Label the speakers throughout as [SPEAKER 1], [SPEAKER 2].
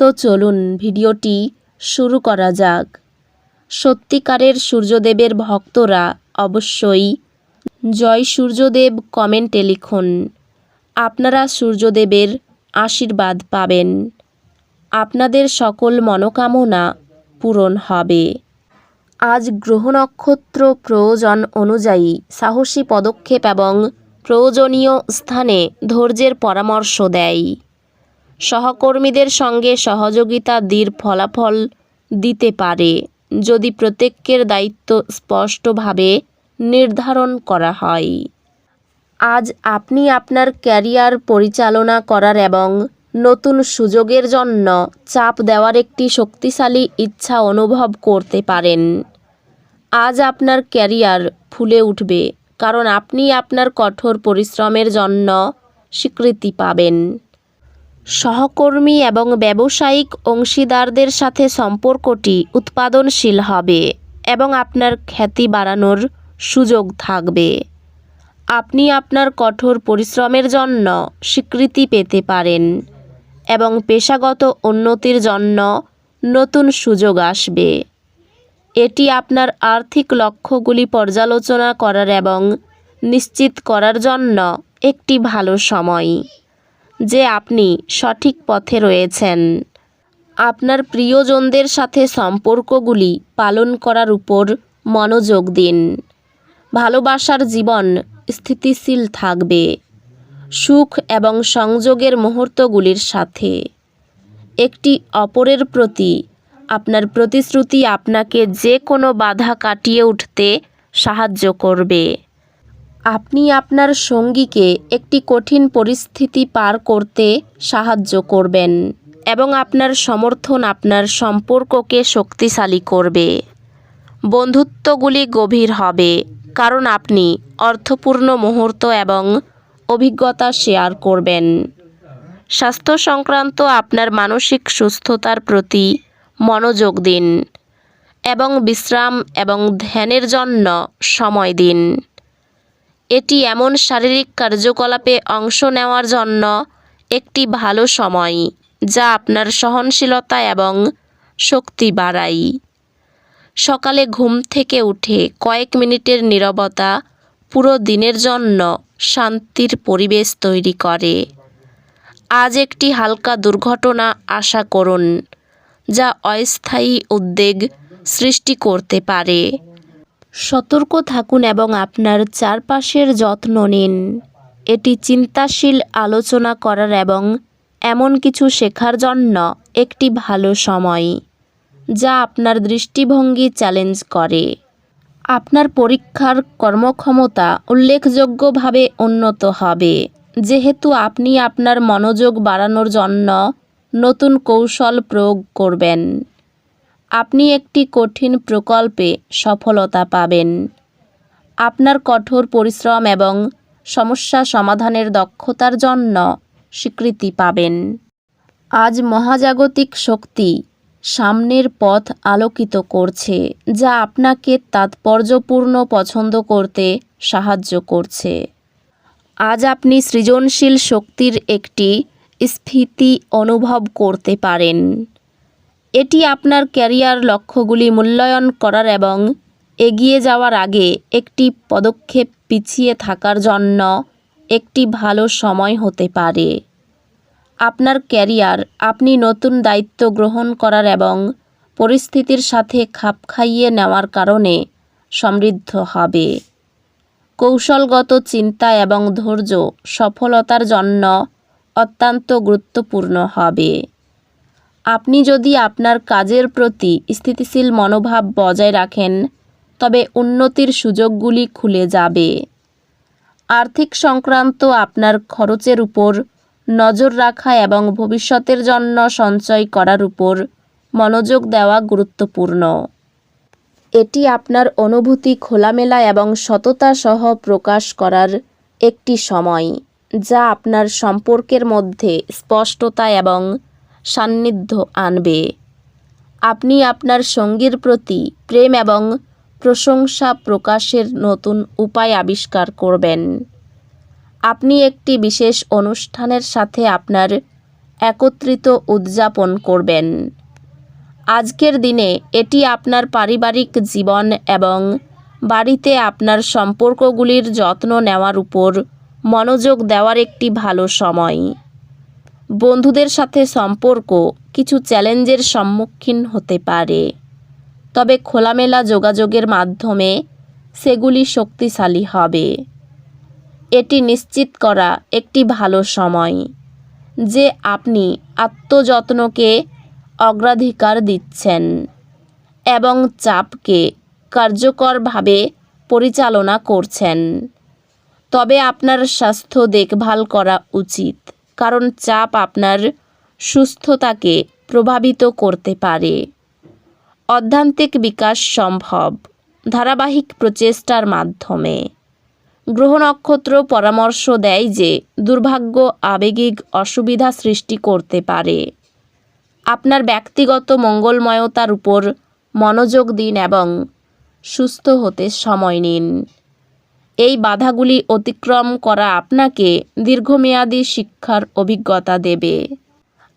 [SPEAKER 1] তো চলুন ভিডিওটি শুরু করা যাক। সত্যিকারের সূর্যদেবের ভক্তরা অবশ্যই জয় সূর্যদেব কমেন্টে লিখুন, আপনারা সূর্যদেবের আশীর্বাদ পাবেন। আপনাদের সকল মনোকামনা পূরণ হবে। আজ গ্রহ নক্ষত্র প্রয়োজন অনুযায়ী সাহসী পদক্ষেপ এবং প্রয়োজনীয় স্থানে ধৈর্যের পরামর্শ দেয়। সহকর্মীদের সঙ্গে সহযোগিতা দৃঢ় ফলাফল দিতে পারে, যদি প্রত্যেকের দায়িত্ব স্পষ্টভাবে নির্ধারণ করা হয়। আজ আপনি আপনার ক্যারিয়ার পরিচালনা করার এবং নতুন সুযোগের জন্য চাপ দেওয়ার একটি শক্তিশালী ইচ্ছা অনুভব করতে পারেন। আজ আপনার ক্যারিয়ার ফুলে উঠবে, কারণ আপনি আপনার কঠোর পরিশ্রমের জন্য স্বীকৃতি পাবেন। সহকর্মী এবং ব্যবসায়িক অংশীদারদের সাথে সম্পর্কটি উৎপাদনশীল হবে এবং আপনার খ্যাতি বাড়ানোর সুযোগ থাকবে। আপনি আপনার কঠোর পরিশ্রমের জন্য স্বীকৃতি পেতে পারেন এবং পেশাগত উন্নতির জন্য নতুন সুযোগ আসবে। এটি আপনার আর্থিক লক্ষ্যগুলি পর্যালোচনা করার এবং নিশ্চিত করার জন্য একটি ভালো সময়। যে আপনি সঠিক পথে রয়েছেন। আপনার প্রিয়জনদের সাথে সম্পর্কগুলি পালন করার উপর মনোযোগ দিন। ভালোবাসার জীবন স্থিতিশীল থাকবে। সুখ এবং সংযোগের মুহূর্তগুলির সাথে। একটি অপরের প্রতি আপনার প্রতিশ্রুতি আপনাকে যে কোনো বাধা কাটিয়ে উঠতে সাহায্য করবে। আপনি আপনার সঙ্গীকে একটি কঠিন পরিস্থিতি পার করতে সাহায্য করবেন এবং আপনার সমর্থন আপনার সম্পর্ককে শক্তিশালী করবে। বন্ধুত্বগুলি গভীর হবে, কারণ আপনি অর্থপূর্ণ মুহূর্ত এবং অভিজ্ঞতা শেয়ার করবেন। স্বাস্থ্য সংক্রান্ত আপনার মানসিক সুস্থতার প্রতি মনোযোগ দিন এবং বিশ্রাম এবং ধ্যানের জন্য সময় দিন। এটি এমন শারীরিক কার্যকলাপে অংশ নেওয়ার জন্য একটি ভালো সময়, যা আপনার সহনশীলতা এবং শক্তি বাড়ায়। সকালে ঘুম থেকে উঠে কয়েক মিনিটের নীরবতা পুরো দিনের জন্য শান্তির পরিবেশ তৈরি করে। আজ একটি হালকা দুর্ঘটনা আশা করুন, যা অস্থায়ী উদ্বেগ সৃষ্টি করতে পারে। সতর্ক থাকুন এবং আপনার চারপাশের যত্ন নিন। এটি চিন্তাশীল আলোচনা করার এবং এমন কিছু শেখার জন্য একটি ভালো সময়, যা আপনার দৃষ্টিভঙ্গি চ্যালেঞ্জ করে। আপনার পরীক্ষার কর্মক্ষমতা উল্লেখযোগ্যভাবে উন্নত হবে, যেহেতু আপনি আপনার মনোযোগ বাড়ানোর জন্য নতুন কৌশল প্রয়োগ করবেন। আপনি একটি কঠিন প্রকল্পে সফলতা পাবেন। আপনার কঠোর পরিশ্রম এবং সমস্যা সমাধানের দক্ষতার জন্য স্বীকৃতি পাবেন। আজ মহাজাগতিক শক্তি সামনের পথ আলোকিত করছে, যা আপনাকে তাৎপর্যপূর্ণ পছন্দ করতে সাহায্য করছে। আজ আপনি সৃজনশীল শক্তির একটি স্ফীতি অনুভব করতে পারেন। এটি আপনার ক্যারিয়ার লক্ষ্যগুলি মূল্যায়ন করার এবং এগিয়ে যাওয়ার আগে একটি পদক্ষেপ পিছিয়ে থাকার জন্য একটি ভালো সময় হতে পারে। আপনার ক্যারিয়ার আপনি নতুন দায়িত্ব গ্রহণ করার এবং পরিস্থিতির সাথে খাপ খাইয়ে নেওয়ার কারণে সমৃদ্ধ হবে। কৌশলগত চিন্তা এবং ধৈর্য সফলতার জন্য অত্যন্ত গুরুত্বপূর্ণ হবে। আপনি যদি আপনার কাজের প্রতি স্থিতিশীল মনোভাব বজায় রাখেন, তবে উন্নতির সুযোগগুলি খুলে যাবে। আর্থিক সংক্রান্ত আপনার খরচের উপর নজর রাখা এবং ভবিষ্যতের জন্য সঞ্চয় করার উপর মনোযোগ দেওয়া গুরুত্বপূর্ণ। এটি আপনার অনুভূতি খোলামেলা এবং সততা সহ প্রকাশ করার একটি সময়, যা আপনার সম্পর্কের মধ্যে স্পষ্টতা এবং সান্নিধ্য আনবে। আপনি আপনার সঙ্গীর প্রতি প্রেম এবং প্রশংসা প্রকাশের নতুন উপায় আবিষ্কার করবেন। আপনি একটি বিশেষ অনুষ্ঠানের সাথে আপনার একত্রিত উদযাপন করবেন। আজকের দিনে এটি আপনার পারিবারিক জীবন এবং বাড়িতে আপনার সম্পর্কগুলির যত্ন নেওয়ার উপর মনোযোগ দেওয়ার একটি ভালো সময়। বন্ধুদের সাথে সম্পর্ক কিছু চ্যালেঞ্জের সম্মুখীন হতে পারে। তবে খোলামেলা যোগাযোগের মাধ্যমে সেগুলি শক্তিশালী হবে। এটি নিশ্চিত করা একটি ভালো সময় যে আপনি আত্মযত্নকে অগ্রাধিকার দিচ্ছেন এবং চাপকে কার্যকরভাবে পরিচালনা করছেন। তবে আপনার স্বাস্থ্য দেখভাল করা উচিত। কারণ চাপ আপনার সুস্থতাকে প্রভাবিত করতে পারে। অধ্যান্তিক বিকাশ সম্ভব। ধারাবাহিক প্রচেষ্টার মাধ্যমে। গ্রহ নক্ষত্র পরামর্শ দেয় যে দুর্ভাগ্য, আবেগিক অসুবিধা সৃষ্টি করতে পারে। আপনার ব্যক্তিগত মঙ্গলময়তার উপর মনোযোগ দিন এবং সুস্থ হতে সময় নিন। এই বাধাগুলি অতিক্রম করা আপনাকে দীর্ঘমেয়াদী শিক্ষার অভিজ্ঞতা দেবে।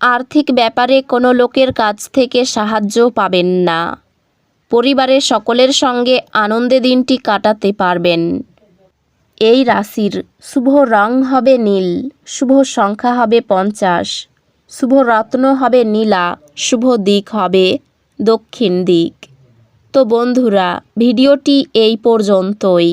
[SPEAKER 1] আর্থিক ব্যাপারে কোনো লোকের কাছ থেকে সাহায্য পাবেন না। পরিবারের সকলের সঙ্গে আনন্দে দিনটি কাটাতে পারবেন। এই রাশির শুভ রং হবে নীল, শুভ সংখ্যা হবে পঞ্চাশ, শুভ রত্ন হবে নীলা, শুভ দিক হবে দক্ষিণ দিক। তো বন্ধুরা, ভিডিওটি এই পর্যন্তই।